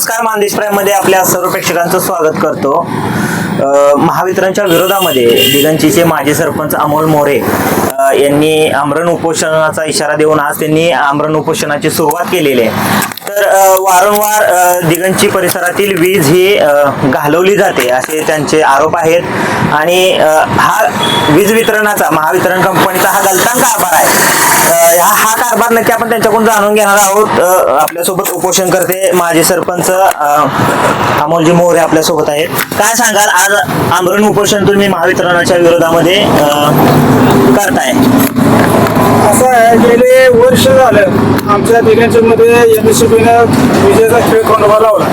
नमस्कार मानदेशमध्ये आपल्या सर्व प्रेक्षकांचं स्वागत करतो. महावितरणच्या विरोधामध्ये दिगंचीचे माजी सरपंच अमोल मोरे यांनी आमरण उपोषणाचा इशारा देऊन आज त्यांनी आमरण उपोषणाची सुरुवात केलेली आहे. तर वारंवार दिगंची परिसरातील वीज ही घालवली जाते असे त्यांचे आरोप आहेत. आणि हा वीज वितरणाचा महावितरण कंपनीचा हा गलतान कारभार आहे. हा हा कारभार नक्की आपण त्यांच्याकडून जाणून घेणार आहोत. आपल्यासोबत उपोषण करते माजी सरपंच अमोलजी मोहरे आपल्यासोबत आहेत. काय सांगाल? आज आमरण उपोषण तुम्ही महावितरणाच्या विरोधामध्ये करताय. असं आहे गेले वर्ष झालं आमच्या दिल्यांच्यामध्ये एम एस सी बीनं विजेचा खेळ खंडोबा लावला?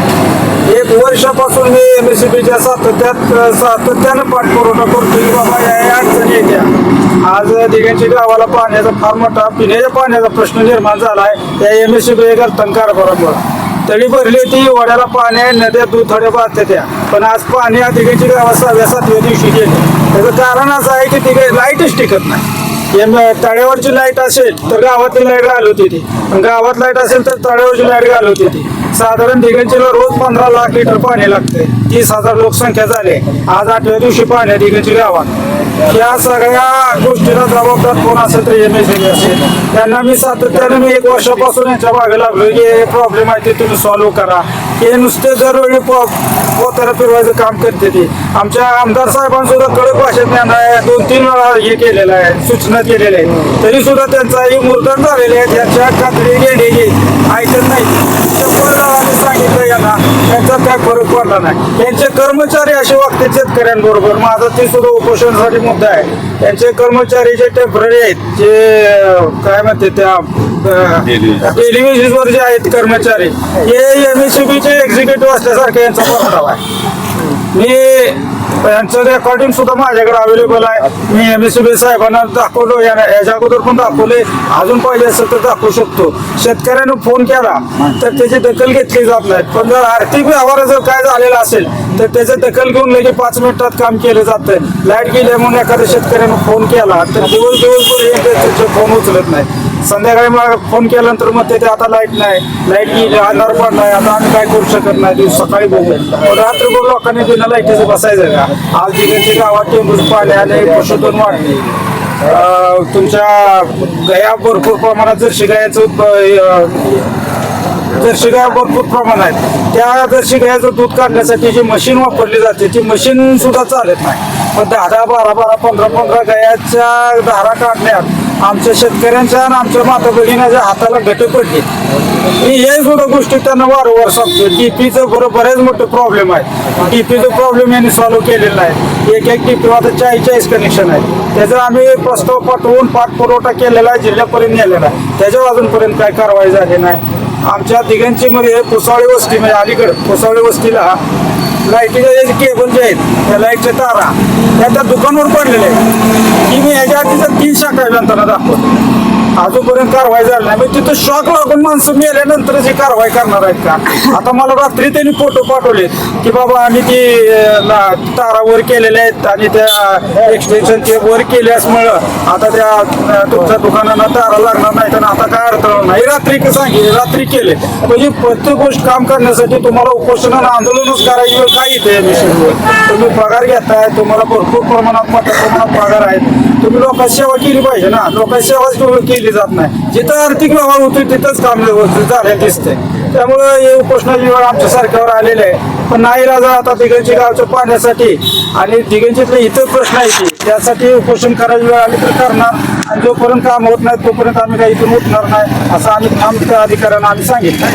एक वर्षापासून मी एम एस सी बीच्या सातत्यात सातत्यानं पाठपुरवठा करतो की बाबा या अडचणी येत्या आज दिघ्यांच्या गावाला पाण्याचा फार मोठा पिण्याच्या पाण्याचा प्रश्न निर्माण झाला आहे त्या एम एस सी बी गलतन कारभारामुळे. तळी भरली ती वड्याला पाणी आहे नद्या दूध थोड्या वाहते त्या. पण आज पाणी या दिघ्यांच्या गावात सहाव्या सातव्या दिवशी गेली. त्याचं कारण असं आहे की तिकडे लाईटच टिकत नाही. तळ्यावरची लाइट असेल तर गावातली लाइट घालवते ती. गावात लाइट असेल तर तळ्यावरची लाइट घालवते ती. साधारण दिगंचीला रोज पंधरा लाख लिटर पाणी लागते. तीस हजार लोकसंख्या झाली. आज आठव्या दिवशी पाणी आहे दिगंची गावात. या सगळ्या गोष्टीला जबाबदार कोण असेल तर एम एस असेल. त्यांना मी सातत्याने मी एक वर्षापासून यांच्या मागे लागलो की हे प्रॉब्लेम आहे ते तुम्ही सॉल्व्ह करा. हे नुसते दरवेळी पोताला फिरवायचं काम करते ते. आमच्या आमदार साहेबांसुद्धा कडक भाषेत ज्ञान आहे दोन तीन वेळा हे केलेलं आहे सूचना केलेल्या आहेत. तरी सुद्धा त्यांचाही मुर्दन झालेले आहे. त्यांच्या खात्री घेणे ऐकत नाही. शंभर सांगितलं यांना त्यांचा काय फरक पडला नाही. त्यांचे कर्मचारी असे वागते शेतकऱ्यांबरोबर. माझा ते सुद्धा उपोषणासाठी मुद्दा आहे. त्यांचे कर्मचारी जे टेंपररी आहेत जे काय म्हणते त्या टेलिव्हिजनवर जे आहेत कर्मचारी हे एम एस एक्झिक्युटिव्ह असल्यासारखे यांचा प्रभाव आहे. मी यांचं रेकॉर्डिंग सुद्धा माझ्याकडे अवेलेबल आहे. मी एम एस बी साहेबांना दाखवलो या याच्या अगोदर पण दाखवले. अजून पाहिजे असेल तर दाखवू शकतो. शेतकऱ्यानं फोन केला तर त्याची दखल घेतली जात नाही. पण जर आर्थिक व्यवहार जर काय झालेला असेल तर त्याचं दखल घेऊन लगेच पाच मिनिटात काम केलं जातं लाइट गेली म्हणून एखाद्या शेतकऱ्यानं फोन केला तर दिवस दिवसभर फोन उचलत नाही. संध्याकाळी मला फोन केल्यानंतर मग ते आता लाइट नाही. लाइट गेली पण नाही आता आम्ही काय करू शकत नाही? दिवस सकाळी बघू. रात्रभर लोकांनी बिना लाईटीचं बसायचं का? आज तिकडे गावात टेंबूच पाणी आले पशुधन वाढले. तुमच्या गया भरपूर प्रमाणात जर गायाचं जर्शी गाय भरपूर प्रमाण आहेत. त्या जर्शी गायचं दूध काढण्यासाठी जी मशीन वापरली जाते ती मशीन सुद्धा चालत नाही. पण दहा दहा बारा बारा पंधरा पंधरा गायाच्या धारा काढण्यात आमच्या शेतकऱ्यांच्या आणि आमच्या माता भगिनीच्या हाताला घट पडली. मी हे सुद्धा गोष्टी त्यांना वारंवार सांगतो डीपीचं बरं बरेच मोठे प्रॉब्लेम आहे. डीपीचं प्रॉब्लेम यांनी सॉल्व्ह केलेला आहे. एक एक डीपी आता चाळीस चाळीस कनेक्शन आहे त्याचा आम्ही प्रस्ताव पाठवून पाठपुरवठा केलेला आहे जिल्ह्यापर्यंत नेलेला आहे. त्याच्यावर अजूनपर्यंत काय कारवाई झाली नाही. आमच्या दिघांचीमध्ये पुसावळी वस्ती म्हणजे अलीकडे पुसावळी वस्तीला लाईटीचे जे केबल जे आहेत त्या लाईटच्या तारा त्या त्या दुकानावर पडलेल्या आहेत. की मी ह्याच्या आधीचा तीन शाखा यंत्रणा दाखवतो. अजूनपर्यंत कारवाई झाली नाही. मग तिथं शॉक लागून माणसं मेल्यानंतरच ही कारवाई करणार आहेत का? आता मला रात्री त्यांनी फोटो पाठवलेत की बाबा आम्ही ती तारा वर केलेल्या आहेत आणि त्या एक्सटेन्शन ते वर केल्यासमुळं आता त्या तुमच्या दुकानाला तारा लागणार नाही तर आता काय अडथळा नाही रात्री कसं सांगितले रात्री केले. म्हणजे प्रत्येक गोष्ट काम करण्यासाठी तुम्हाला उपोषण आणि आंदोलनच करायची काय येते मिशनवर तुम्ही पगार घेताय तुम्हाला भरपूर प्रमाणात मोठ्या प्रमाणात पगार आहेत. तुम्ही लोकांची सेवा केली पाहिजे ना. लोकांची सेवाच केली जात नाही. जिथं आर्थिक व्यवहार होतो तिथंच काम व्यवस्थित झालं दिसतंय. त्यामुळं हे उपोषणाची वेळ आमच्या सरकारवर आलेले आहे. पण नाही राजा आता दिगंची गावच्या पाण्यासाठी. आणि दिगंजीतले इतर प्रश्न आहेत की त्यासाठी उपोषण करायची वेळ आली तर करणार. आणि जोपर्यंत काम होत नाही तोपर्यंत आम्ही काही इथून उठणार नाही असं आम्ही आमच्या अधिकाऱ्यांना आम्ही सांगितलं.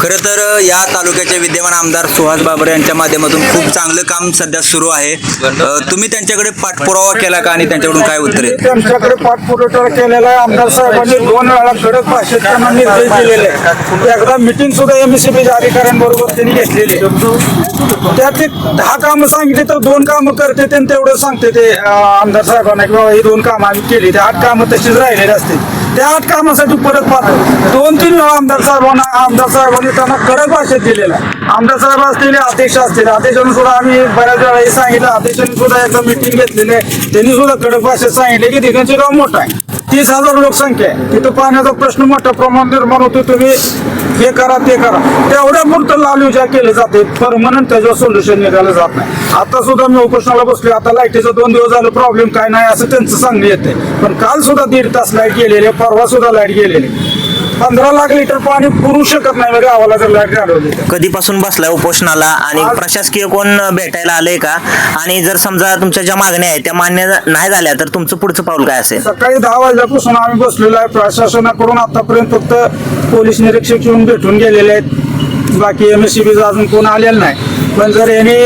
खरं तर या तालुक्याचे विद्यमान आमदार सुहास बाबर यांच्या माध्यमातून खूप चांगलं काम सध्या सुरू आहे. अ, तुम्ही त्यांच्याकडे पाठपुरावा केला का? आणि त्यांच्याकडून काय उत्तर आहे? त्यांच्याकडे पाठपुरवठा केलेला आहे. आमदार साहेबांनी दोन वेळा कडक भाषेत त्यांना निर्देश दिलेले आहे एकदा मिटिंग सुद्धा एमएससीबीच्या अधिकाऱ्यांबरोबर त्यांनी घेतलेली आहे. त्यात एक दहा कामं सांगितले तर दोन कामं करते ते तेवढं सांगते ते आमदार साहेबांना की बाबा ही दोन कामं आम्ही केली. ते आठ कामं तशीच राहिलेली असते त्या आठ कामासाठी परत पाहतो. दोन तीन वेळा आमदार साहेबांना आमदार साहेबांनी त्यांना कडक भाषेत दिलेला. आहे. आमदार साहेब असतील अध्यक्ष असतील. अध्यक्षांनी सुद्धा आम्ही बऱ्याच वेळा सांगितलं. अध्यक्षांनी सुद्धा एकदा मिटिंग घेतलेली आहे. त्यांनी सुद्धा कडक भाषेत सांगितले की दिगंची गाव मोठा आहे. तीस हजार लोकसंख्या आहे. तिथं पाण्याचा प्रश्न मोठ्या प्रमाणात निर्माण होतो तुम्ही हे करा ते करा. तेवढ्या पुरतं लाल योजना केली जाते. परमनंट त्याच्यावर सोल्युशन निघालं जात नाही. आता सुद्धा मी उपोषणाला बसलो आता लाईटीचं दोन दिवस झालं प्रॉब्लेम काय नाही असं त्यांचं सांगणं येते पण काल सुद्धा दीड तास लाइट गेलेली आहे, परवा सुद्धा लाइट गेलेली पंधरा लाख लिटर पाणी पुरू शकत नाही गावाला जर लाइट तर. कधीपासून बसलाय उपोषणाला? आणि प्रशासकीय कोण भेटायला आलंय का? आणि जर समजा तुमच्या ज्या मागण्या आहेत त्या मान्य नाही झाल्या तर तुमचं पुढचं पाऊल काय असेल? सकाळी दहा वाजल्यापासून आम्ही बसलेलो आहे. प्रशासनाकडून आतापर्यंत फक्त पोलीस निरीक्षक येऊन भेटून गेलेले आहेत. बाकी एम एस सी बीचा अजून कोण आलेलं नाही. पण जर याने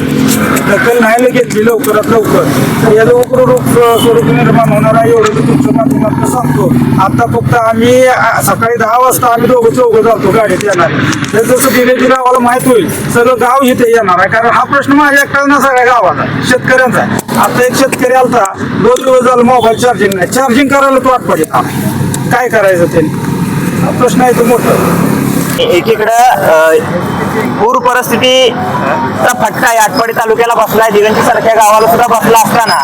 दखल नाही घेतली लवकरात लवकर. तर याचं उग्ररूप स्वरूप निर्माण होणार आहे एवढं मी तुमच्या माध्यमातून सांगतो. आता फक्त आम्ही सकाळी दहा वाजता आम्ही दोघं चौघं जातो गाडीत येणार. तर जसं दिले गावाला माहीत होईल सगळं गाव इथे येणार आहे. कारण हा प्रश्न माझ्या एकटाच ना सगळ्या गावाचा शेतकऱ्यांचा. आता एक शेतकरी आलता दोन दिवस झालं मोबाईल चार्जिंग नाही. चार्जिंग करायला तो वाट पडेल काय करायचं ते? प्रश्न आहे तो मोठा. एकीकडं पूर परिस्थितीचा फटका आहे आटपाडी तालुक्याला बसला आहे दिगंजी सारख्या गावाला सुद्धा बसला असताना.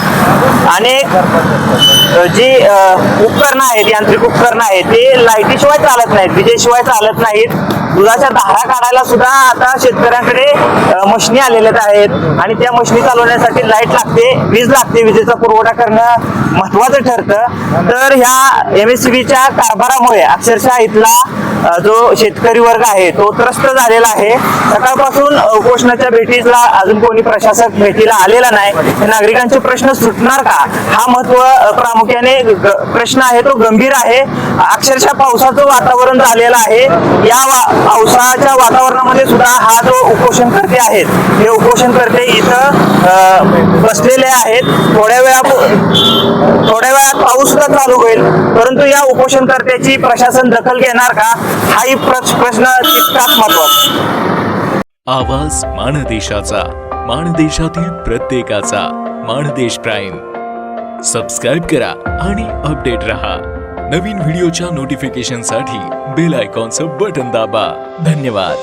अनेक जी उपकरणं आहेत यांत्रिक उपकरणं आहेत ते लाईटीशिवाय चालत नाहीत विजेशिवाय चालत नाहीत. दुधाच्या धारा काढायला सुद्धा आता शेतकऱ्यांकडे मशनी मशिनी आलेल्या आहेत. आणि त्या मशनी चालवण्यासाठी लाइट लागते वीज लागते विजेचा पुरवठा करणं महत्वाचं ठरतं. तर ह्या एम एस सी बीच्या कारभारामुळे अक्षरशः इथला जो शेतकरी वर्ग आहे तो त्रस्त झालेला आहे. सकाळपासून उपोषणाच्या भेटीला अजून कोणी प्रशासक भेटीला आलेला नाही. नागरिकांचे प्रश्न सुटणार का? हा महत्त्व प्रामुख्याने ग- प्रश्न आहे तो गंभीर आहे. अक्षरशः पावसाचं वातावरण झालेलं आहे. या वा- पावसाच्या वातावरणामध्ये सुद्धा हा जो उपोषणकर्ते आहेत हे उपोषणकर्ते इथं बसलेले आहेत. थोड्या वेळा थोड्या वेळात पाऊस सुद्धा चालू होईल. परंतु या उपोषणकर्त्याची प्रशासन दखल घेणार का? हाही प्रश्न तितकाच महत्त्वाचा. आवाज माणदेशाचा माणदेशातील प्रत्येकाचा माणदेश प्राईम. सबस्क्राईब करा आणि अपडेट रहा. नवीन व्हिडिओच्या नोटिफिकेशनसाठी बेल आयकॉनचं बटन दाबा. धन्यवाद.